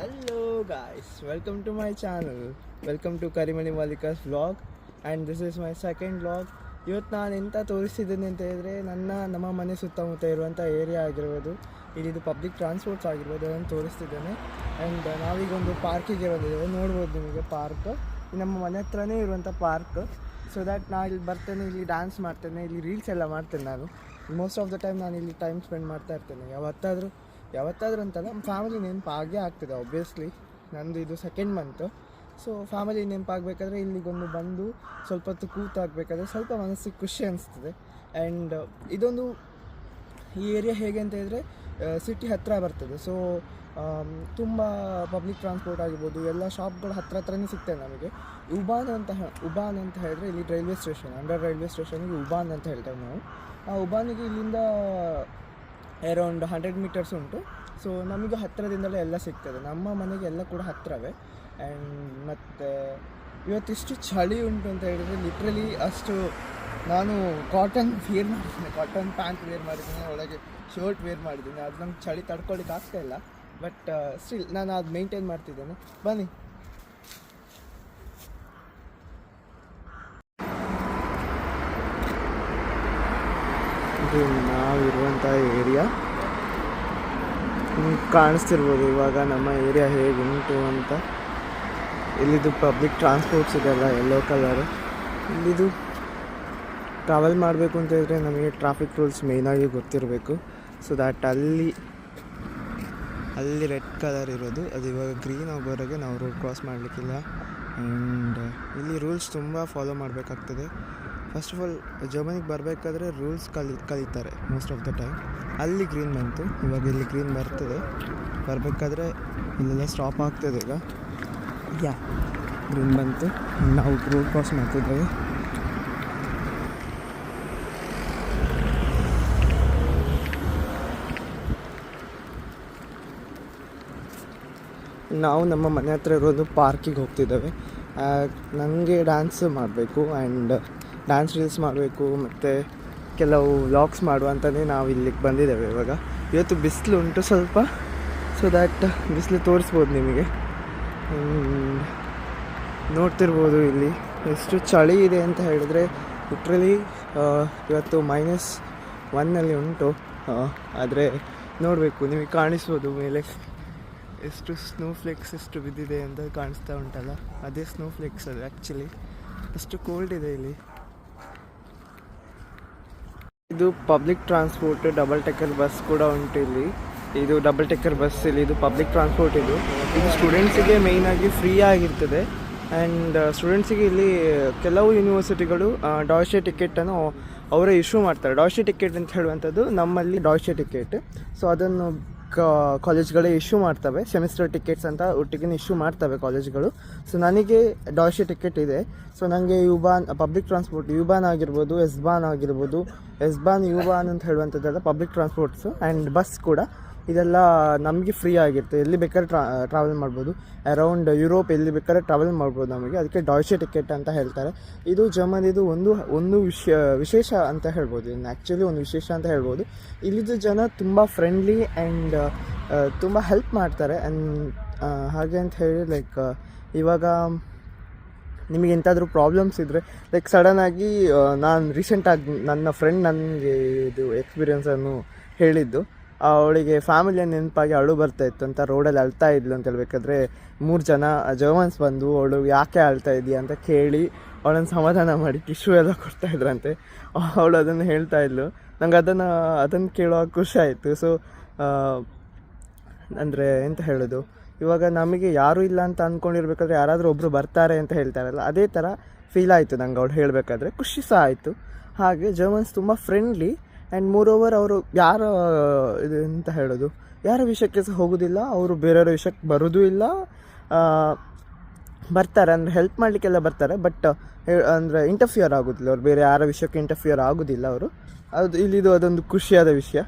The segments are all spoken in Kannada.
Hello guys, welcome to my channel. Welcome to Karimani Malika's vlog and this is my second vlog ಇವತ್ತು ನಾನು ಎಂತ ತೋರಿಸ್ತಿದ್ದೀನಿ ಅಂತ ಹೇಳಿದ್ರೆ ನನ್ನ ನಮ್ಮ ಮನೆ ಸುತ್ತಮುತ್ತ ಇರುವಂಥ ಏರಿಯಾ ಆಗಿರ್ಬೋದು ಇಲ್ಲಿದು ಪಬ್ಲಿಕ್ ಟ್ರಾನ್ಸ್ಪೋರ್ಟ್ಸ್ ಆಗಿರ್ಬೋದು ಅದನ್ನು ತೋರಿಸ್ತಿದ್ದೇನೆ. ಆ್ಯಂಡ್ ನಾವೀಗೊಂದು ಪಾರ್ಕಿಗೆ ಬಂದಿದ್ದೇವೆ. ನೋಡ್ಬೋದು ನಿಮಗೆ ಪಾರ್ಕ್ ನಮ್ಮ ಮನೆ ಹತ್ರನೇ ಇರುವಂಥ ಪಾರ್ಕ್ ಸೊ ದ್ಯಾಟ್ ನಾನು ಇಲ್ಲಿ ಬರ್ತೇನೆ ಇಲ್ಲಿ ಡ್ಯಾನ್ಸ್ ಮಾಡ್ತೇನೆ ಇಲ್ಲಿ ರೀಲ್ಸ್ ಎಲ್ಲ ಮಾಡ್ತೇನೆ ನಾನು. ಮೋಸ್ಟ್ ಆಫ್ ದ ಟೈಮ್ ನಾನು ಇಲ್ಲಿ ಟೈಮ್ ಸ್ಪೆಂಡ್ ಮಾಡ್ತಾ ಇರ್ತೇನೆ. ಯಾವತ್ತಾದರೂ ಯಾವತ್ತಾದ್ರೂ ಅಂತಲ್ಲ ಫ್ಯಾಮಿಲಿ ನೆನಪಾಗೇ ಆಗೇ ಆಗ್ತದೆ ಒಬ್ವಿಯಸ್ಲಿ ನಂದು ಇದು ಸೆಕೆಂಡ್ ಮಂತು ಸೊ ಫ್ಯಾಮಿಲಿ ನೆನಪಾಗಬೇಕಾದ್ರೆ ಇಲ್ಲಿಗೊಂದು ಬಂದು ಸ್ವಲ್ಪ ಹೊತ್ತು ಕೂತಾಗಬೇಕಾದ್ರೆ ಸ್ವಲ್ಪ ಮನಸ್ಸಿಗೆ ಖುಷಿ ಅನಿಸ್ತದೆ. ಆ್ಯಂಡ್ ಇದೊಂದು ಈ ಏರಿಯಾ ಹೇಗೆ ಅಂತ ಹೇಳಿದರೆ ಸಿಟಿ ಹತ್ತಿರ ಬರ್ತದೆ. ಸೊ ತುಂಬ ಪಬ್ಲಿಕ್ ಟ್ರಾನ್ಸ್ಪೋರ್ಟ್ ಆಗಿರ್ಬೋದು, ಎಲ್ಲ ಶಾಪ್ಗಳು ಹತ್ರ ಹತ್ರನೇ ಸಿಗ್ತದೆ ನಮಗೆ. ಉಬಾನ್ ಅಂತ ಉಬಾನ್ ಅಂತ ಹೇಳಿದ್ರೆ ಇಲ್ಲಿ ರೈಲ್ವೆ ಸ್ಟೇಷನ್ ಅಂಡರ್ ರೈಲ್ವೆ ಸ್ಟೇಷನ್ಗೆ ಉಬಾನ್ ಅಂತ ಹೇಳ್ತೇವೆ ನಾವು. ಆ ಉಬಾನಿಗೆ ಇಲ್ಲಿಂದ ಅರೌಂಡ್ ಹಂಡ್ರೆಡ್ ಮೀಟರ್ಸ್ ಉಂಟು. ಸೊ ನಮಗೂ ಹತ್ತಿರದಿಂದಲೇ ಎಲ್ಲ ಸಿಗ್ತದೆ. ನಮ್ಮ ಮನೆಗೆ ಎಲ್ಲ ಕೂಡ ಹತ್ತಿರವೇ. ಆ್ಯಂಡ್ ಮತ್ತು ಇವತ್ತಿಷ್ಟು ಚಳಿ ಉಂಟು ಅಂತ ಹೇಳಿದರೆ ಲಿಟ್ರಲಿ ಅಷ್ಟು ನಾನು ಕಾಟನ್ ವೇರ್ ಮಾಡಿದ್ದೀನಿ. ಕಾಟನ್ ಪ್ಯಾಂಟ್ ವೇರ್ ಮಾಡಿದ್ದೀನಿ, ಒಳಗೆ ಶರ್ಟ್ ವೇರ್ ಮಾಡಿದ್ದೀನಿ. ಅದು ನಮ್ಗೆ ಚಳಿ ತಡ್ಕೊಳ್ಳಿಕ್ಕೆ ಆಗ್ತಾ ಇಲ್ಲ. ಬಟ್ ಸ್ಟಿಲ್ ನಾನು ಅದು ಮೇಂಟೈನ್ ಮಾಡ್ತಿದ್ದೇನೆ. ಬನ್ನಿ. ಇದು ನಾವಿರುವಂಥ ಏರಿಯಾ ಕಾಣಿಸ್ತಿರ್ಬೋದು ಇವಾಗ ನಮ್ಮ ಏರಿಯಾ ಹೇಗೆ ಉಂಟು ಅಂತ. ಇಲ್ಲಿದು ಪಬ್ಲಿಕ್ ಟ್ರಾನ್ಸ್ಪೋರ್ಟ್ಸ್ ಇದೆಲ್ಲ ಎಲ್ಲೋ ಕಲರು ಇಲ್ಲಿದು ಟ್ರಾವೆಲ್ ಮಾಡಬೇಕು ಅಂತ ಹೇಳಿದ್ರೆ ನಮಗೆ ಟ್ರಾಫಿಕ್ ರೂಲ್ಸ್ ಮೇಯ್ನಾಗಿ ಗೊತ್ತಿರಬೇಕು. ಸೊ ದ್ಯಾಟ್ ಅಲ್ಲಿ ಅಲ್ಲಿ ರೆಡ್ ಕಲರ್ ಇರೋದು. ಅದು ಇವಾಗ ಗ್ರೀನ್ ಆಗೋವರೆಗೆ ನಾವು ರೋಡ್ ಕ್ರಾಸ್ ಮಾಡಲಿಕ್ಕಿಲ್ಲ. ಆ್ಯಂಡ್ ಇಲ್ಲಿ ರೂಲ್ಸ್ ತುಂಬ ಫಾಲೋ ಮಾಡಬೇಕಾಗ್ತದೆ. ಫಸ್ಟ್ ಆಫ್ ಆಲ್ ಜರ್ಮನಿಗೆ ಬರಬೇಕಾದ್ರೆ ರೂಲ್ಸ್ ಕಲಿ ಕಲಿತಾರೆ ಮೋಸ್ಟ್ ಆಫ್ ದ ಟೈಮ್ ಅಲ್ಲಿ ಗ್ರೀನ್ ಬಂತು ಇವಾಗ ಇಲ್ಲಿ ಗ್ರೀನ್ ಬರ್ತದೆ. ಬರಬೇಕಾದ್ರೆ ಇಲ್ಲೆಲ್ಲ ಸ್ಟಾಪ್ ಆಗ್ತದೆ ಈಗ. ಯಾ ಗ್ರೀನ್ ಬಂತು. ನಾವು ರೋಡ್ ಕ್ರಾಸ್ ಮಾಡ್ತಿದ್ದೇವೆ ನಾವು ನಮ್ಮ ಮನೆ ಹತ್ರ ಇರೋದು ಪಾರ್ಕಿಗೆ ಹೋಗ್ತಿದ್ದೇವೆ. ನನಗೆ ಡ್ಯಾನ್ಸ್ ಮಾಡಬೇಕು ಆ್ಯಂಡ್ ಡ್ಯಾನ್ಸ್ ರೀಲ್ಸ್ ಮಾಡಬೇಕು, ಮತ್ತು ಕೆಲವು ವ್ಲಾಗ್ಸ್ ಮಾಡುವಂತಲೇ ನಾವು ಇಲ್ಲಿಗೆ ಬಂದಿದ್ದೇವೆ ಇವಾಗ. ಇವತ್ತು ಬಿಸಿಲು ಉಂಟು ಸ್ವಲ್ಪ ಸೊ ದ್ಯಾಟ್ ಬಿಸಿಲು ತೋರಿಸ್ಬೋದು ನಿಮಗೆ. ನೋಡ್ತಿರ್ಬೋದು ಇಲ್ಲಿ. ಎಷ್ಟು ಚಳಿ ಇದೆ ಅಂತ ಹೇಳಿದರೆ ಲಿಟ್ರಲಿ ಇವತ್ತು ಮೈನಸ್ ಒನ್ನಲ್ಲಿ ಉಂಟು. ಆದರೆ ನೋಡಬೇಕು, ನಿಮಗೆ ಕಾಣಿಸ್ಬೋದು ಮೇಲೆ. ಎಷ್ಟು ಸ್ನೋ ಫ್ಲೇಕ್ಸ್ ಎಷ್ಟು ಬಿದ್ದಿದೆ ಅಂತ ಕಾಣಿಸ್ತಾ ಉಂಟಲ್ಲ. ಅದೇ ಸ್ನೋ ಫ್ಲೇಕ್ಸ್ ಅದು ಆ್ಯಕ್ಚುಲಿ ಅಷ್ಟು ಕೋಲ್ಡ್ ಇದೆ ಇಲ್ಲಿ. ಇದು public transport double decker bus ಕೂಡ ಉಂಟು ಇಲ್ಲಿ. ಇದು ಡಬಲ್ ಟೆಕ್ಕರ್ ಬಸ್ ಇಲ್ಲಿ, ಇದು ಪಬ್ಲಿಕ್ ಟ್ರಾನ್ಸ್ಪೋರ್ಟ್ ಇದು. ಇದು ಸ್ಟೂಡೆಂಟ್ಸಿಗೆ ಆಗಿ ಫ್ರೀ ಆಗಿರ್ತದೆ. ಆ್ಯಂಡ್ ಸ್ಟೂಡೆಂಟ್ಸಿಗೆ ಇಲ್ಲಿ ಕೆಲವು ಯೂನಿವರ್ಸಿಟಿಗಳು ಡಾಯ್ಶೆ ಟಿಕೆಟನ್ನು ಅವರೇ ಇಶ್ಯೂ ಮಾಡ್ತಾರೆ. ಡಾಯ್ಶೆ ಟಿಕೆಟ್ ಅಂತ ಹೇಳುವಂಥದ್ದು ನಮ್ಮಲ್ಲಿ ಡಾಯ್ಶೆ ಟಿಕೆಟ್ ಸೊ ಅದನ್ನು ಕಾಲೇಜ್ಗಳೇ ಇಶ್ಯೂ ಮಾಡ್ತವೆ. ಸೆಮಿಸ್ಟರ್ ಟಿಕೆಟ್ಸ್ ಅಂತ ಒಟ್ಟಿಗೆ ಇಶ್ಯೂ ಮಾಡ್ತವೆ ಕಾಲೇಜ್ಗಳು. ಸೊ ನನಗೆ ಡಾಯ್ಶೆ ಟಿಕೆಟ್ ಇದೆ. ಸೊ ನನಗೆ ಯುಬಾನ್ ಪಬ್ಲಿಕ್ ಟ್ರಾನ್ಸ್ಪೋರ್ಟ್ ಯುಬಾನ್ ಆಗಿರ್ಬೋದು ಎಸ್ಬಾನ್ ಆಗಿರ್ಬೋದು ಎಸ್ಬಾನ್ ಯುಬಾನ್ ಅಂತ ಹೇಳುವಂಥದ್ದೆಲ್ಲ ಪಬ್ಲಿಕ್ ಟ್ರಾನ್ಸ್ಪೋರ್ಟ್ಸು ಆ್ಯಂಡ್ ಬಸ್ ಕೂಡ. ಇದೆಲ್ಲ ನಮಗೆ ಫ್ರೀ ಆಗಿರುತ್ತೆ. ಎಲ್ಲಿ ಬೇಕಾದ್ರೆ ಟ್ರಾ ಟ್ರಾವೆಲ್ ಮಾಡ್ಬೋದು. ಅರೌಂಡ್ ಯುರೋಪ್ ಎಲ್ಲಿ ಬೇಕಾದ್ರೆ ಟ್ರಾವೆಲ್ ಮಾಡ್ಬೋದು ನಮಗೆ. ಅದಕ್ಕೆ ಡಾಯ್ಶೆ ಟಿಕೆಟ್ ಅಂತ ಹೇಳ್ತಾರೆ. ಇದು ಜರ್ಮನಿದು ಒಂದು ಒಂದು ವಿಶ, ವಿಶೇಷ ಅಂತ ಹೇಳ್ಬೋದು. ಇನ್ನು ಆ್ಯಕ್ಚುಲಿ ಒಂದು ವಿಶೇಷ ಅಂತ ಹೇಳ್ಬೋದು. ಇಲ್ಲಿದ್ದು ಜನ ತುಂಬ ಫ್ರೆಂಡ್ಲಿ ಆ್ಯಂಡ್ ತುಂಬ ಹೆಲ್ಪ್ ಮಾಡ್ತಾರೆ. ಆ್ಯಂಡ್ ಹಾಗೆ ಅಂತ ಹೇಳಿ ಲೈಕ್ ಇವಾಗ ನಿಮಗೆ ಎಂತಾದರೂ ಪ್ರಾಬ್ಲಮ್ಸ್ ಇದ್ದರೆ ಲೈಕ್ ಸಡನ್ನಾಗಿ ನಾನು ರೀಸೆಂಟಾಗಿ ನನ್ನ ಫ್ರೆಂಡ್ ನನಗೆ ಇದು ಎಕ್ಸ್ಪೀರಿಯನ್ಸನ್ನು ಹೇಳಿದ್ದು. ಅವಳಿಗೆ ಫ್ಯಾಮಿಲಿಯ ನೆನಪಾಗಿ ಅಳು ಬರ್ತಾ ಇತ್ತು ಅಂತ ರೋಡಲ್ಲಿ ಅಳ್ತಾ ಇದ್ಲು ಅಂತ ಹೇಳ್ಬೇಕಾದ್ರೆ ಮೂರು ಜನ ಜರ್ಮನ್ಸ್ ಬಂದು ಅವಳು ಯಾಕೆ ಅಳ್ತಾ ಇದೆಯಾ ಅಂತ ಕೇಳಿ ಅವಳನ್ನು ಸಮಾಧಾನ ಮಾಡಿ ಟಿಶ್ಯೂ ಎಲ್ಲ ಕೊಡ್ತಾ ಇದ್ರಂತೆ. ಅವಳು ಅದನ್ನು ಹೇಳ್ತಾ ಇದ್ಲು. ನಂಗೆ ಅದನ್ನು ಅದನ್ನು ಕೇಳುವಾಗ ಖುಷಿ ಆಯಿತು. ಸೊ ಅಂದರೆ ಎಂತ ಹೇಳೋದು? ಇವಾಗ ನಮಗೆ ಯಾರೂ ಇಲ್ಲ ಅಂತ ಅಂದ್ಕೊಂಡಿರ್ಬೇಕಾದ್ರೆ ಯಾರಾದರೂ ಒಬ್ಬರು ಬರ್ತಾರೆ ಅಂತ ಹೇಳ್ತಾರಲ್ಲ, ಅದೇ ಥರ ಫೀಲ್ ಆಯಿತು ನಂಗೆ ಅವಳು ಹೇಳಬೇಕಾದ್ರೆ. ಖುಷಿ ಸಹ ಆಯಿತು. ಹಾಗೆ ಜರ್ಮನ್ಸ್ ತುಂಬ ಫ್ರೆಂಡ್ಲಿ ಆ್ಯಂಡ್ ಮೂರ್ ಓವರ್ ಅವರು ಯಾರ, ಇದು ಎಂತ ಹೇಳೋದು? ಯಾರ ವಿಷಯಕ್ಕೆ ಸಹ ಹೋಗೋದಿಲ್ಲ, ಅವರು ಬೇರೆಯವ್ರ ವಿಷಯಕ್ಕೆ ಬರೋದೂ ಇಲ್ಲ. ಬರ್ತಾರೆ, ಅಂದರೆ ಹೆಲ್ಪ್ ಮಾಡಲಿಕ್ಕೆಲ್ಲ ಬರ್ತಾರೆ ಬಟ್ ಅಂದರೆ ಇಂಟರ್ಫಿಯರ್ ಆಗೋದಿಲ್ಲ ಅವ್ರು. ಬೇರೆ ಯಾರ ವಿಷಯಕ್ಕೆ ಇಂಟರ್ಫಿಯರ್ ಆಗೋದಿಲ್ಲ ಅವರು. ಅದು, ಇಲ್ಲಿದು ಅದೊಂದು ಖುಷಿಯಾದ ವಿಷಯ.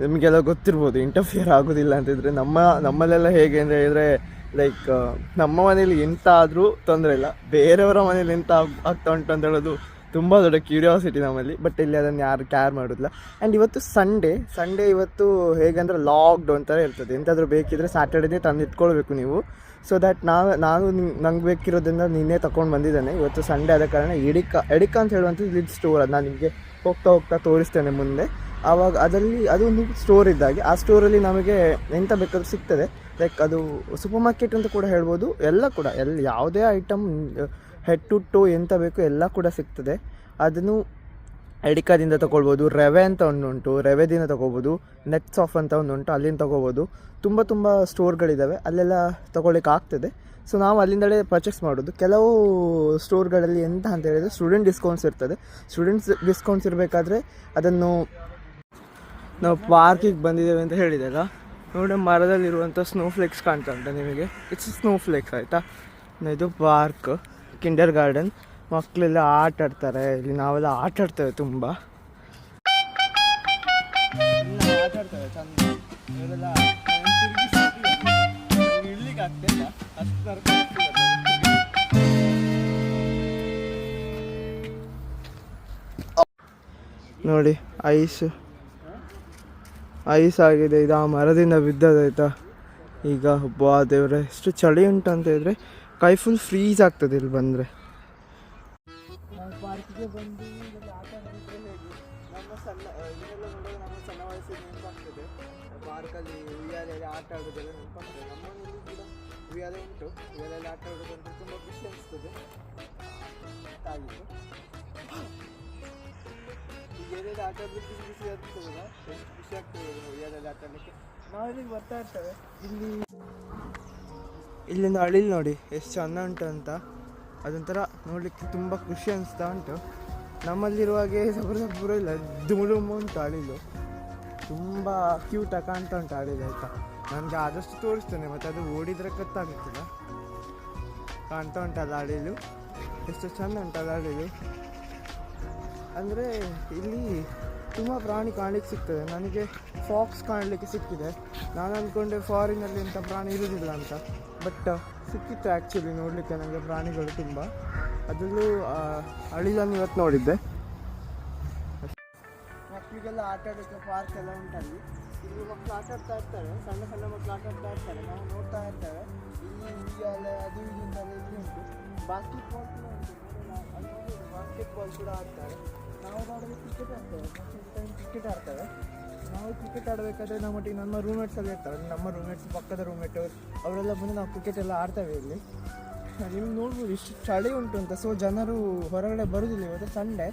ನಿಮಗೆಲ್ಲ ಗೊತ್ತಿರ್ಬೋದು ಇಂಟರ್ಫಿಯರ್ ಆಗೋದಿಲ್ಲ ಅಂತಿದ್ರೆ ನಮ್ಮ, ನಮ್ಮಲ್ಲೆಲ್ಲ ಹೇಗೆ ಅಂತ ಹೇಳಿದ್ರೆ ಲೈಕ್ ನಮ್ಮ ಮನೇಲಿ ಎಂತ ಆದರೂ ತೊಂದರೆ ಇಲ್ಲ. ಬೇರೆಯವರ ಮನೇಲಿ ಆಗ್- ಆಗ್ತಾ ಉಂಟು ಅಂತ ಹೇಳೋದು ತುಂಬ ದೊಡ್ಡ ಕ್ಯೂರಿಯಾಸಿಟಿ ನಮ್ಮಲ್ಲಿ ಬಟ್ ಇಲ್ಲಿ ಅದನ್ನು ಯಾರು ಕ್ಯಾರ್ ಮಾಡೋದಿಲ್ಲ. ಆ್ಯಂಡ್ ಇವತ್ತು ಸಂಡೇ ಸಂಡೇ ಇವತ್ತು ಹೇಗಂದ್ರೆ ಲಾಕ್ಡ್ ಥರ ಇರ್ತದೆ. ಎಂತಾದರೂ ಬೇಕಿದ್ರೆ ಸ್ಯಾಟರ್ಡೇನೇ ತಂದು ಇಟ್ಕೊಳ್ಬೇಕು ನೀವು. ಸೊ ದ್ಯಾಟ್ ನಾವು ನಾನು ನಂಗೆ ಬೇಕಿರೋದ್ರಿಂದ ನಿನ್ನೆ ತಗೊಂಡು ಬಂದಿದ್ದೇನೆ. ಇವತ್ತು ಸಂಡೇ ಆದ ಕಾರಣ ಎಡಿಕ ಎಡಿಕ ಅಂತ ಹೇಳುವಂಥದ್ದು ಇದು ಸ್ಟೋರ್ ಅದು. ನಾನು ನಿಮಗೆ ಹೋಗ್ತಾ ಹೋಗ್ತಾ ತೋರಿಸ್ತೇನೆ ಮುಂದೆ. ಆವಾಗ ಅದರಲ್ಲಿ ಅದು ಒಂದು ಸ್ಟೋರ್ ಇದ್ದಾಗೆ. ಆ ಸ್ಟೋರಲ್ಲಿ ನಮಗೆ ಎಂಥ ಬೇಕಾದ್ರೂ ಸಿಗ್ತದೆ. ಲೈಕ್ ಅದು ಸೂಪರ್ ಮಾರ್ಕೆಟ್ ಅಂತ ಕೂಡ ಹೇಳ್ಬೋದು. ಎಲ್ಲ ಕೂಡ. ಎಲ್ಲಿ ಯಾವುದೇ ಐಟಮ್ ಹೆಡ್ ಟು ಟೋ ಎಂತ ಬೇಕು ಎಲ್ಲ ಕೂಡ ಸಿಗ್ತದೆ. ಅದನ್ನು ಎಡಿಕಾದಿಂದ ತಗೊಳ್ಬೋದು ರೆವೆ ಅಂತ ಒಂದು ಉಂಟು ರವೆದಿಂದ ತಗೋಬೋದು ನೆಟ್ಸ್ ಆಫ್ ಅಂತ ಒಂದು ಉಂಟು ಅಲ್ಲಿಂದ ತಗೋಬೋದು ತುಂಬ ತುಂಬ ಸ್ಟೋರ್ಗಳಿದ್ದಾವೆ ಅಲ್ಲೆಲ್ಲ ತಗೊಳ್ಳಿಕ್ಕೆ ಆಗ್ತದೆ. ಸೊ ನಾವು ಅಲ್ಲಿಂದಲೇ ಪರ್ಚೇಸ್ ಮಾಡೋದು. ಕೆಲವು ಸ್ಟೋರ್ಗಳಲ್ಲಿ ಎಂತ ಅಂತ ಹೇಳಿದರೆ ಸ್ಟೂಡೆಂಟ್ ಡಿಸ್ಕೌಂಟ್ಸ್ ಇರ್ತದೆ. ಸ್ಟೂಡೆಂಟ್ಸ್ ಡಿಸ್ಕೌಂಟ್ಸ್ ಇರಬೇಕಾದ್ರೆ ಅದನ್ನು ನಾವು ಪಾರ್ಕಿಗೆ ಬಂದಿದ್ದೇವೆ ಅಂತ ಹೇಳಿದಾಗ ನೋಡಿ, ಮರದಲ್ಲಿರುವಂಥ ಸ್ನೋ ಫ್ಲೇಕ್ಸ್ ಕಾಣ್ತಾ ಉಂಟು ನಿಮಗೆ. ಇಟ್ಸ್ ಸ್ನೋ ಫ್ಲೇಕ್ಸ್ ಆಯಿತಾ? ಇದು ಪಾರ್ಕ್ ಕಿಂಡರ್ ಗಾರ್ಡನ್ ಮಕ್ಕಳೆಲ್ಲ ಆಟ ಆಡ್ತಾರೆ. ಇಲ್ಲಿ ನಾವೆಲ್ಲ ಆಟ ಆಡ್ತೇವೆ ತುಂಬ. ನೋಡಿ, ಐಸ್. ಐಸ್ ಆಗಿದೆ. ಇದು ಆ ಮರದಿಂದ ಬಿದ್ದದಾಯ್ತಾ? ಈಗ ಬಾ ದೇವ್ರೆ, ಎಷ್ಟು ಚಳಿ ಉಂಟು ಅಂತ ಹೇಳಿದ್ರೆ ಕೈ ಫುಲ್ ಫ್ರೀಸ್ ಆಗ್ತದೆ ಇಲ್ಲಿ ಬಂದರೆ. ಪಾರ್ಕಿಗೆ ಬಂದು ಆಟ ಆಡಿದ್ರೆ ನಮ್ಮ ಸಣ್ಣ ನಮ್ಮ ಸಣ್ಣ ವಯಸ್ಸಿಗೆ ನೆನಪಾಗ್ತದೆ ಪಾರ್ಕಲ್ಲಿ ಉಯ್ಯಾಲೆಯಲ್ಲಿ ಆಟ ಆಡೋದೆಲ್ಲ ನೆನಪಾಗ್ತದೆ ನಮ್ಮನೇಲಿ ಕೂಡ ಉಯ್ಯಾಲೆ ಉಂಟು ಉಯ್ಯಾಲೆಯಲ್ಲಿ ಆಟ ಆಡೋದಂದ್ರೆ ತುಂಬ ಖುಷಿ ಅನಿಸ್ತದೆ ಆಗಿತ್ತು ಆಟ ಆಡಲಿಕ್ಕೆ ಖುಷಿ ಖುಷಿ ಆಗ್ತದಲ್ಲ ಎಷ್ಟು ಖುಷಿ ಆಗ್ತದೆ ಉಯ್ಯಾಲೆಯಲ್ಲಿ ಆಟ ಆಡಲಿಕ್ಕೆ ನಾವು ಇಲ್ಲಿಗೆ ಬರ್ತಾ ಇರ್ತೇವೆ ಇಲ್ಲಿ ಇಲ್ಲಿಂದ ಅಳಿಲ್ ನೋಡಿ, ಎಷ್ಟು ಚೆಂದ ಉಂಟು ಅಂತ. ಅದೊಂಥರ ನೋಡಲಿಕ್ಕೆ ತುಂಬ ಖುಷಿ ಅನಿಸ್ತಾ ಉಂಟು. ನಮ್ಮಲ್ಲಿರುವಾಗೆ ಸಬ್ರ ಸಬ್ರ ಇಲ್ಲ ದುಮುಡುಮು ಉಂಟು ಅಳಿಲು ತುಂಬ ಕ್ಯೂಟಾಗಿ ಕಾಣ್ತಾ ಉಂಟು ಅಳಿಲು ಆಯಿತಾ. ನನಗೆ ಆದಷ್ಟು ತೋರಿಸ್ತೇನೆ, ಮತ್ತು ಅದು ಓಡಿದ್ರೆ ಗೊತ್ತಾಗುತ್ತಿಲ್ಲ ಕಾಣ್ತಾ ಉಂಟಲ್ಲ ಅಳಿಲು ಎಷ್ಟು ಚೆಂದ ಉಂಟಲ್ಲ ಅಳಿಲು ಅಂದರೆ ಇಲ್ಲಿ ತುಂಬ ಪ್ರಾಣಿ ಕಾಣಲಿಕ್ಕೆ ಸಿಗ್ತದೆ. ನನಗೆ ಫಾಕ್ಸ್ ಕಾಣಲಿಕ್ಕೆ ಸಿಕ್ಕಿದೆ. ನಾನು ಅಂದ್ಕೊಂಡೆ ಫಾರಿನಲ್ಲಿ ಇಂಥ ಪ್ರಾಣಿ ಇರುವುದಿಲ್ಲ ಅಂತ. ಬಟ್ ಸಿಕ್ಕಿತ್ತು ಆ್ಯಕ್ಚುಲಿ ನೋಡಲಿಕ್ಕೆ ನನಗೆ ಪ್ರಾಣಿಗಳು ತುಂಬ. ಅದರಲ್ಲೂ ಅಳಿಲನ್ನು ಇವತ್ತು ನೋಡಿದ್ದೆ. ಮಕ್ಕಳಿಗೆಲ್ಲ ಆಟ ಆಡೋಕ್ಕೆ ಪಾರ್ಕ್ ಎಲ್ಲ ಉಂಟಲ್ಲಿ. ಇಲ್ಲಿ ಮಕ್ಕಳು ಆಟ ಆಡ್ತಾ ಇರ್ತಾರೆ, ಸಣ್ಣ ಸಣ್ಣ ಮಕ್ಕಳು ಆಟ ಆಡ್ತಾ ಇರ್ತಾರೆ, ನಾವು ನೋಡ್ತಾ ಇರ್ತೇವೆ. ಇಲ್ಲಿ ಅಲ್ಲಿ ಅದು ಇದು ಅಂತ ಇಲ್ಲಿ ಉಂಟು. ಬಾಸ್ಕೆಟ್ ಬಾಲ್ ಕೂಡ ಉಂಟು. ಬಾಸ್ಕೆಟ್ಬಾಲ್ ಕೂಡ ಆಡ್ತಾರೆ. ನಾವು ನೋಡೋದು ಕ್ರಿಕೆಟ್ ಆಡ್ತೇವೆ. ಟೈಮ್ ಕ್ರಿಕೆಟ್ ಆಡ್ತೇವೆ. ನಾವು ಕ್ರಿಕೆಟ್ ಆಡಬೇಕಾದ್ರೆ ನಮ್ಮ ಮಟ್ಟಿಗೆ ನಮ್ಮ ರೂಮ್ಮೇಟ್ಸ್ ಎಲ್ಲ ಇರ್ತಾರೆ. ನಮ್ಮ ರೂಮ್ಮೇಟ್ಸ್ ಪಕ್ಕದ ರೂಮ್ಮೇಟ್ ಅವರೆಲ್ಲ ಬಂದು ನಾವು ಕ್ರಿಕೆಟ್ ಎಲ್ಲ ಆಡ್ತೇವೆ ಇಲ್ಲಿ. ನೀವು ನೋಡ್ಬೋದು, ಇಷ್ಟು ಚಳಿ ಉಂಟು ಅಂತ. ಸೊ ಜನರು ಹೊರಗಡೆ ಬರೋದಿಲ್ಲ ಇವತ್ತು ಸಂಡೇ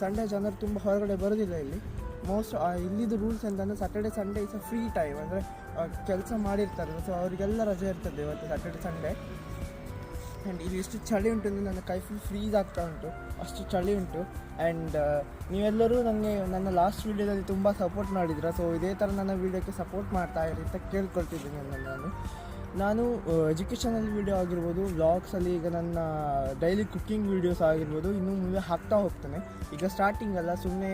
ಸಂಡೇ ಜನರು ತುಂಬ ಹೊರಗಡೆ ಬರೋದಿಲ್ಲ ಇಲ್ಲಿ. ಮೋಸ್ಟ್ ಇಲ್ಲಿದ್ದು ರೂಲ್ಸ್ ಅಂತಂದರೆ Saturday Sunday is a free time ಅಂದರೆ ಕೆಲಸ ಮಾಡಿರ್ತಾರೆ. ಸೊ ಅವರಿಗೆಲ್ಲ ರಜೆ ಇರ್ತದೆ ಇವತ್ತು ಸಾಟರ್ಡೆ ಸಂಡೇ ಆ್ಯಂಡ್ ಇಲ್ಲಿ ಇಷ್ಟು ಚಳಿ ಉಂಟು ಅಂದರೆ ನನ್ನ ಕೈ ಫುಲ್ ಫ್ರೀಸ್ ಆಗ್ತಾ ಉಂಟು. ಅಷ್ಟು ಚಳಿ ಉಂಟು. ಆ್ಯಂಡ್ ನೀವೆಲ್ಲರೂ ನನಗೆ ನನ್ನ ಲಾಸ್ಟ್ ವೀಡಿಯೋದಲ್ಲಿ ತುಂಬ ಸಪೋರ್ಟ್ ಮಾಡಿದ್ರ ಸೊ ಇದೇ ಥರ ನನ್ನ ವೀಡಿಯೋಕ್ಕೆ ಸಪೋರ್ಟ್ ಮಾಡ್ತಾ ಇರಿ ಅಂತ ಕೇಳ್ಕೊಳ್ತಿದ್ದೀನಿ ನನ್ನ ನಾನು. ನಾನು ಎಜುಕೇಷನಲ್ ವೀಡಿಯೋ ಆಗಿರ್ಬೋದು ವ್ಲಾಗ್ಸಲ್ಲಿ ಈಗ ನನ್ನ ಡೈಲಿ ಕುಕ್ಕಿಂಗ್ ವೀಡಿಯೋಸ್ ಆಗಿರ್ಬೋದು, ಇನ್ನೂ ಮುಂದೆ ಹಾಕ್ತಾ ಹೋಗ್ತೇನೆ. ಈಗ ಸ್ಟಾರ್ಟಿಂಗ್ ಅಲ್ಲ ಸುಮ್ಮನೆ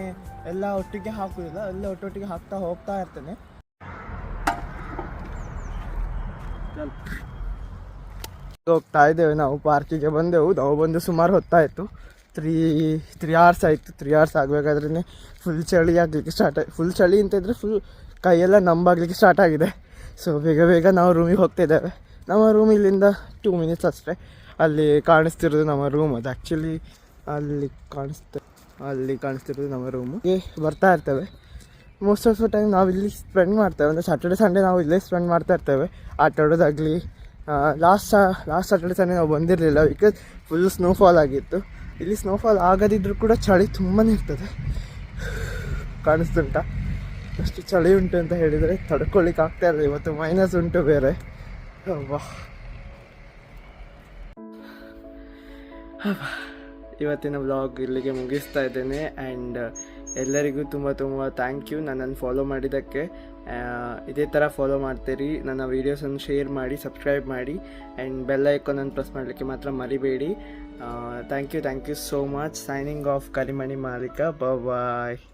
ಎಲ್ಲ ಒಟ್ಟಿಗೆ ಹಾಕೋದಿಲ್ಲ, ಎಲ್ಲ ಒಟ್ಟೊಟ್ಟಿಗೆ ಹಾಕ್ತಾ ಹೋಗ್ತಾ ಇರ್ತೇನೆ. ಹೋಗ್ತಾ ಇದ್ದೇವೆ ನಾವು ಪಾರ್ಕಿಗೆ ಬಂದೆವು. ನಾವು ಬಂದು ಸುಮಾರು ಹೊತ್ತಾಯಿತು. ತ್ರೀ ತ್ರೀ ಅವರ್ಸ್ ಆಯಿತು, ತ್ರೀ ಅವರ್ಸ್ ಆಗಬೇಕಾದ್ರೆ ಫುಲ್ ಚಳಿ ಆಗಲಿಕ್ಕೆ ಸ್ಟಾರ್ಟ್ ಆಗಿ ಫುಲ್ ಚಳಿ ಅಂತ ಇದ್ದರೆ ಫುಲ್ ಕೈಯೆಲ್ಲ ನಂಬಾಗಲಿಕ್ಕೆ ಸ್ಟಾರ್ಟ್ ಆಗಿದೆ. ಸೊ ಬೇಗ ಬೇಗ ನಾವು ರೂಮಿಗೆ ಹೋಗ್ತಿದ್ದೇವೆ ನಮ್ಮ ರೂಮ್ ಇಲ್ಲಿಂದ ಟೂ ಮಿನಿಟ್ಸ್ ಅಷ್ಟೇ. ಅಲ್ಲಿ ಕಾಣಿಸ್ತಿರೋದು ನಮ್ಮ ರೂಮ್ ಅದು. ಆ್ಯಕ್ಚುಲಿ ಅಲ್ಲಿ ಕಾಣಿಸ್ತ, ಅಲ್ಲಿ ಕಾಣಿಸ್ತಿರೋದು ನಮ್ಮ ರೂಮು ಬರ್ತಾ ಇರ್ತೇವೆ. ಮೋಸ್ಟ್ ಆಫ್ ದ ಟೈಮ್ ನಾವು ಇಲ್ಲಿ ಸ್ಪೆಂಡ್ ಮಾಡ್ತೇವೆ. ಅಂದರೆ ಸ್ಯಾಟರ್ಡೆ ಸಂಡೇ ನಾವು ಇಲ್ಲೇ ಸ್ಪೆಂಡ್ ಮಾಡ್ತಾ ಇರ್ತೇವೆ. ಆಟ ಆಡೋದಾಗಲಿ ಲಾಸ್ಟ್ ಲಾಸ್ಟ್ ಸ್ಯಾಟರ್ಡೆ ಸಂಡೇ ನಾವು ಬಂದಿರಲಿಲ್ಲ ಬಿಕಾಸ್ ಫುಲ್ ಸ್ನೋಫಾಲ್ ಆಗಿತ್ತು. ಇಲ್ಲಿ ಸ್ನೋಫಾಲ್ ಆಗದಿದ್ದರೂ ಕೂಡ ಚಳಿ ತುಂಬಾ ಇರ್ತದೆ. ಕಾಣಿಸ್ತುಂಟ ಅಷ್ಟು ಚಳಿ ಉಂಟು ಅಂತ ಹೇಳಿದರೆ ತಡ್ಕೊಳ್ಳಿಕ್ಕೆ ಆಗ್ತಾ ಇಲ್ಲ, ಇವತ್ತು ಮೈನಸ್ ಉಂಟು ಬೇರೆ. ಅಬ್ಬಾ ಇವತ್ತಿನ ವ್ಲಾಗ್ ಇಲ್ಲಿಗೆ ಮುಗಿಸ್ತಾ ಇದ್ದೇನೆ ಆ್ಯಂಡ್ ಎಲ್ಲರಿಗೂ ತುಂಬ ತುಂಬ ಥ್ಯಾಂಕ್ ಯು ನನ್ನನ್ನು ಫಾಲೋ ಮಾಡಿದ್ದಕ್ಕೆ. ಇದೇ ಥರ ಫಾಲೋ ಮಾಡ್ತೀರಿ, ನನ್ನ ವೀಡಿಯೋಸನ್ನು ಶೇರ್ ಮಾಡಿ ಸಬ್ಸ್ಕ್ರೈಬ್ ಮಾಡಿ ಆ್ಯಂಡ್ ಬೆಲ್ ಐಕಾನನ್ನು ಪ್ರೆಸ್ ಮಾಡಲಿಕ್ಕೆ ಮಾತ್ರ ಮರಿಬೇಡಿ. Uh, thank you, thank you so much. Signing off, Kalimani Malika. Bye bye.